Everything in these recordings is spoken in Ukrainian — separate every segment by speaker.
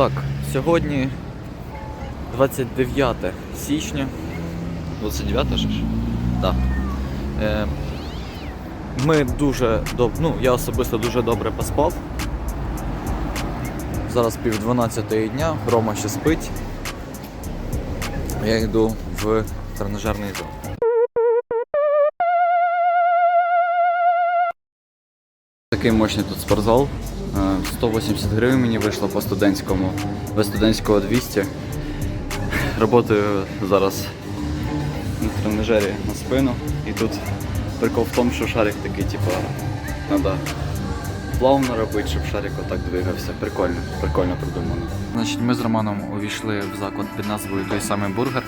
Speaker 1: Так, сьогодні 29 січня. 29 же ж? Так. Е, ми дуже добре, ну, я особисто дуже добре поспав. Зараз пів 12 дня, Рома ще спить. Я йду в тренажерний зал. Такий мощний тут спортзал. Е, 180 гривень мені вийшло по студентському, без студентського 200. Работаю зараз на тренажері на спину. І тут прикол в тому, що шарик такий, типу, треба плавно робити, щоб шарик отак двигався. Прикольно, прикольно придумано. Значить, ми з Романом увійшли в заклад під назвою той самий бургер.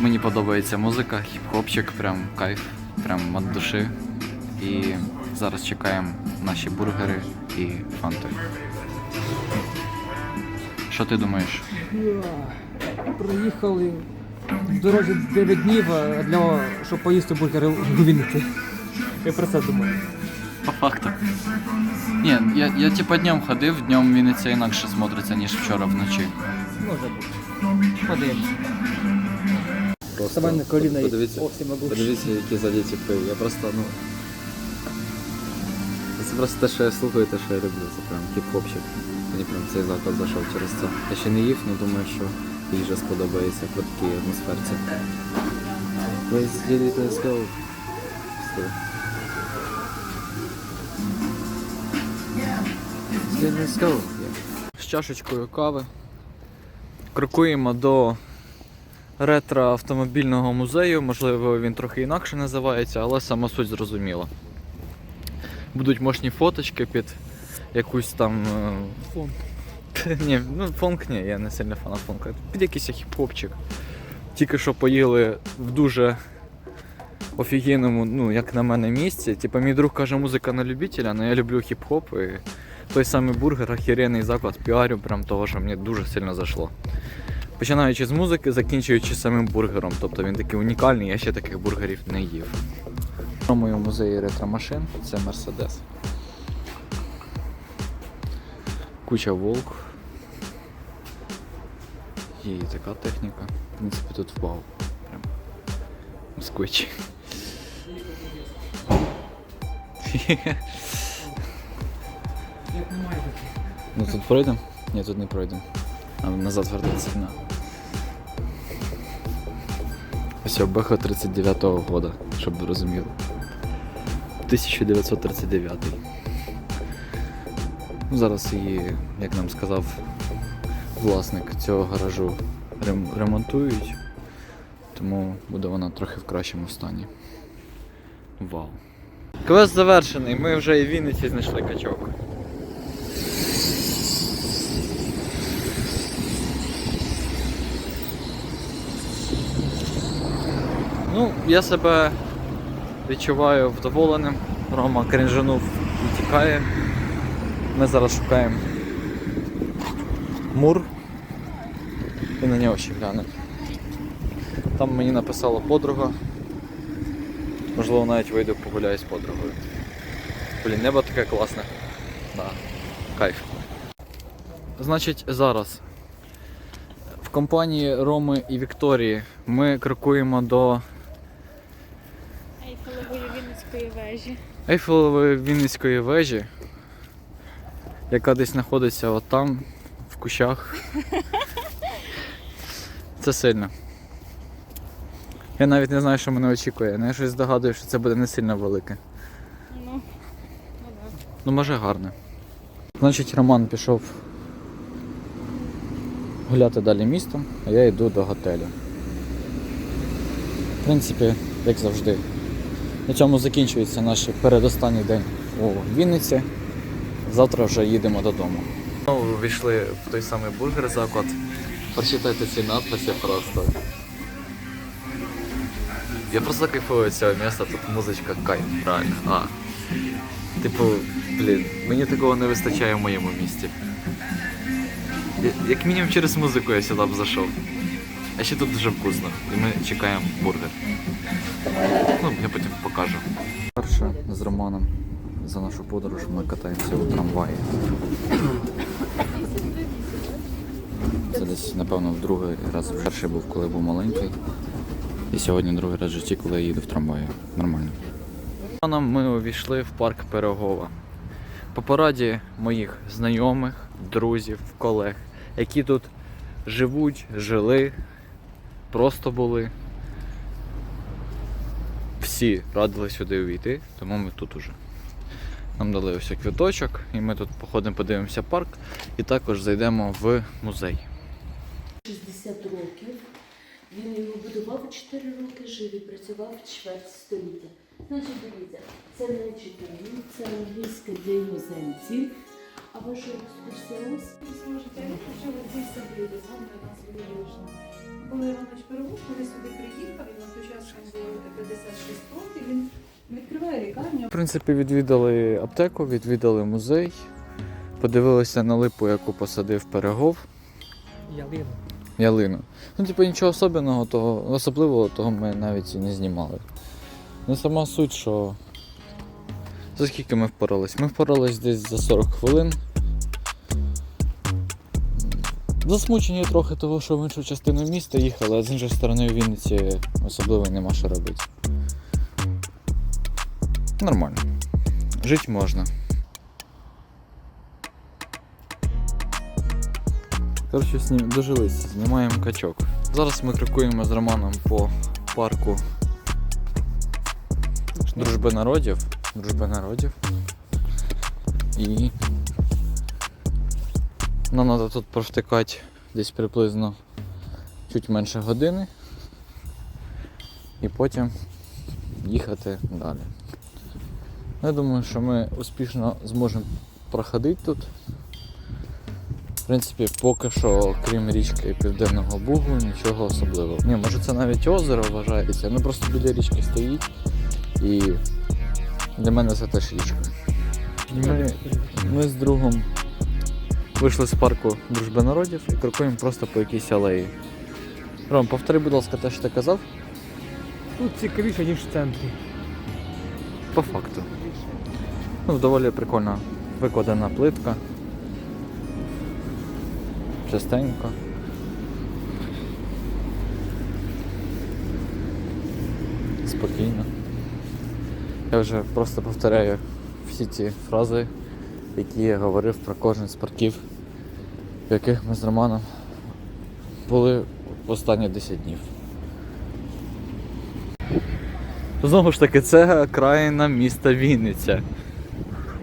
Speaker 1: Мені подобається музика, хіп-хопчик, прям кайф, прям від душі. І зараз чекаємо наші бургери і фанти. Що ти думаєш?
Speaker 2: Проїхали в дорозі 9 днів для щоб поїсти бургери у Вінниці. Я про це думаю.
Speaker 1: По факту. Ні, я, я типа днем ходив, днем Вінниця інакше смотриться, ніж вчора вночі.
Speaker 2: Може бути. Подивимось. Вставай на коліна і
Speaker 1: подивіться,
Speaker 2: ох, я можу.
Speaker 1: подивіться, які ззаді типи. Я просто, ну. Це просто те, що я слухаю, те, що я люблю. Це прям хіп-хопчик. Мені прям цей заклад зайшов через це. Я ще не їв, але думаю, що їжа сподобається по такій атмосферці. Let's get it, let's go. Let's. З чашечкою кави. Крокуємо до ретро-автомобільного музею. Можливо, він трохи інакше називається, але сама суть зрозуміла. Будуть мощні фоточки під якусь там. е,
Speaker 2: Фон.
Speaker 1: Ні, ну фонк ні, я не сильно фанат фонка. Під якийсь хіп-хопчик. Тільки що поїли в дуже офігенному, ну, як на мене, місці. Типа мій друг каже, музика на любителя, але я люблю хіп-хоп і той самий бургер, охеренний заклад, піарю, прям того, що мені дуже сильно зайшло. Починаючи з музики, закінчуючи самим бургером. Тобто він такий унікальний, я ще таких бургерів не їв. В моєму музеї ретромашин це Мерседес. Куча волк. Є і така техніка. В принципі, тут впав. Прям
Speaker 2: таких.
Speaker 1: Ну тут пройдемо? Ні, тут не пройдемо. А назад вертатися не. Ось Беха 39-го года, щоб ви розуміли. 1939. Ну, зараз її, як нам сказав власник цього гаражу, ремонтують, тому буде вона трохи в кращому стані. Вау. Квест завершений, ми вже і в Вінниці знайшли качок. Ну, я себе відчуваю вдоволеним. Рома кринжанув і тікає. Ми зараз шукаємо мур і на нього ще глянемо. Там мені написала подруга. Можливо, навіть вийду погуляю з подругою. Блін, небо таке класне. Да. Кайф. Значить, зараз в компанії Роми і Вікторії ми крокуємо до
Speaker 3: Вінницької вежі.
Speaker 1: Ейфелевої Вінницької вежі, яка десь знаходиться от там, в кущах. Це сильно. Я навіть не знаю, що мене очікує. але Я щось здогадую, що це буде не сильно велике.
Speaker 3: Ну, ну да.
Speaker 1: Ну, може гарне. Значить, Роман пішов гуляти далі містом, а я йду до готелю. В принципі, як завжди. На цьому закінчується наш передостанній день у Вінниці. Завтра вже їдемо додому. Знову війшли в той самий бургер заклад. Прочитайте ці надписи просто. Я просто кайфую цього міста, тут музичка кайф, реально. А. Типу, блін, мені такого не вистачає в моєму місті. Як мінімум через музику я сюди б зайшов. А ще тут дуже вкусно. І ми чекаємо бургер. Ну, я потім покажу. Перше з Романом за нашу подорож ми катаємося у трамваї. кататись, напевно, в другий раз. Перший був, коли був маленький. І сьогодні другий раз в житті, коли я їду в трамваї. Нормально. Нам ми увійшли в парк Пирогова. По пораді моїх знайомих, друзів, колег, які тут живуть, жили, просто були. Всі радили сюди увійти, тому ми тут уже. Нам дали ось квіточок, і ми тут походимо, подивимося парк і також зайдемо в музей.
Speaker 4: 60 років. Він його будував 4 роки, жив і працював чверть століття. Значить, дивіться, це не читання, це англійська для іноземців. А ваша екскурсія ось?
Speaker 5: Ви зможете що ви ці все люди, з нас відвідувачна. Коли Іванович Пирогов, коли сюди приїхав, він на той час було 56 років, він відкриває лікарню.
Speaker 1: В принципі, відвідали аптеку, відвідали музей, подивилися на липу, яку посадив Перегов,
Speaker 2: Ялина.
Speaker 1: ялину. Ну, типу, нічого особливого, того, особливого того ми навіть і не знімали. Ну, сама суть, що. За скільки ми впорались? Ми впорались десь за 40 хвилин. Засмучені трохи того, що в іншу частину міста їхали, а з іншої сторони в Вінниці особливо нема що робити. Нормально. Жити можна. Коротше, снім... дожились, знімаємо качок. Зараз ми крокуємо з Романом по парку Дружби народів. Дружби народів. І нам треба тут провтикати десь приблизно чуть менше години. І потім їхати далі. Я думаю, що ми успішно зможемо проходити тут. В принципі, поки що, крім річки Південного Бугу, нічого особливого. Ні, може це навіть озеро вважається, ну просто біля річки стоїть. І для мене це теж річка. Ми, ми з другом вийшли з парку Дружби народів і крокуємо просто по якійсь алеї. Ром, повтори, будь ласка, те, що ти казав,
Speaker 2: Тут цікавіше, ніж в центрі.
Speaker 1: по факту. Ну, доволі прикольно викладена плитка. Частенько. Спокійно. Я вже просто повторяю всі ці фрази, які я говорив про кожен з парків, в яких ми з Романом були останні 10 днів. Знову ж таки, це окраїна міста Вінниця.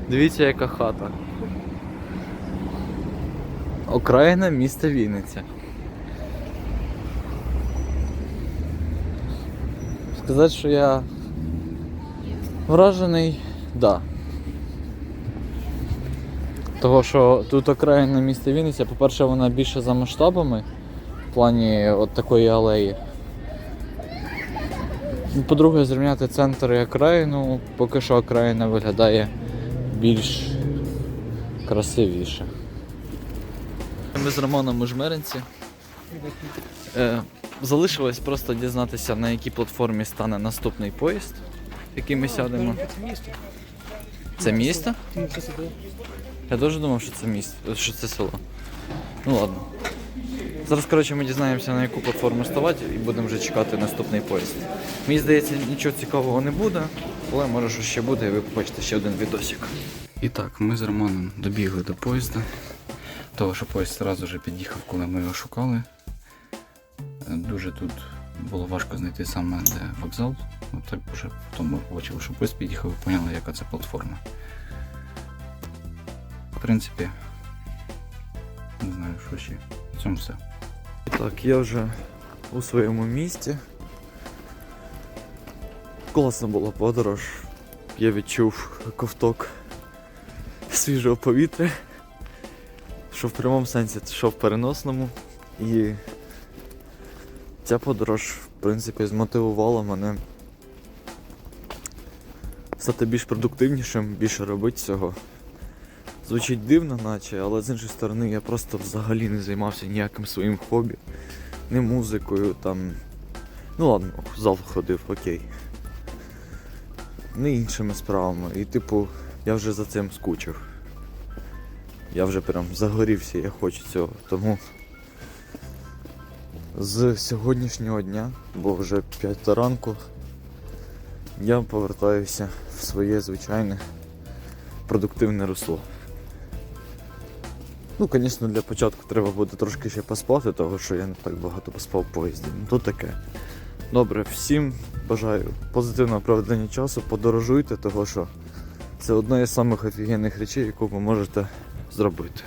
Speaker 1: Дивіться, яка хата. Окраїна міста Вінниця. Сказати, що я вражений, да. Того, що тут окраїна міста Вінниця, по-перше, вона більше за масштабами в плані от такої алеї. По-друге, зрівняти центр і окраїну, поки що окраїна виглядає більш красивіше. Ми з Романом у Жмеринці. Е, залишилось просто дізнатися, на якій платформі стане наступний поїзд, який ми сядемо.
Speaker 2: Це місто.
Speaker 1: Я дуже думав, що це місто, що це село. Ну ладно. Зараз, коротше, ми дізнаємося, на яку платформу ставати і будемо вже чекати наступний поїзд. Мені здається, нічого цікавого не буде, але може що ще буде, і ви побачите ще один відосик. І так, ми з Романом добігли до поїзда. Того, що поїзд одразу вже під'їхав, коли ми його шукали. Е, Дуже тут було важко знайти саме де вокзал. От так вже потім ми побачили, що поїзд під'їхав і поняли, яка це платформа. В принципі, не знаю, що ще. В цьому все. Так, я вже у своєму місті. Класна була подорож. Я відчув ковток свіжого повітря. Що в прямому сенсі, що в переносному. І ця подорож, в принципі, змотивувала мене стати більш продуктивнішим, більше робити цього. Звучить дивно, наче, але з іншої сторони я просто взагалі не займався ніяким своїм хобі, не музикою там. Ну ладно, в зал ходив, окей. Не іншими справами. І типу, я вже за цим скучив. Я вже прям загорівся, я хочу цього. Тому з сьогоднішнього дня, бо вже 5 ранку, я повертаюся в своє звичайне продуктивне русло. Ну, звісно, для початку треба буде трошки ще поспати, тому що я не так багато поспав в поїзді. Ну, то таке. Добре, всім бажаю позитивного проведення часу, подорожуйте, того що це одна із самих офігенних речей, яку ви можете зробити.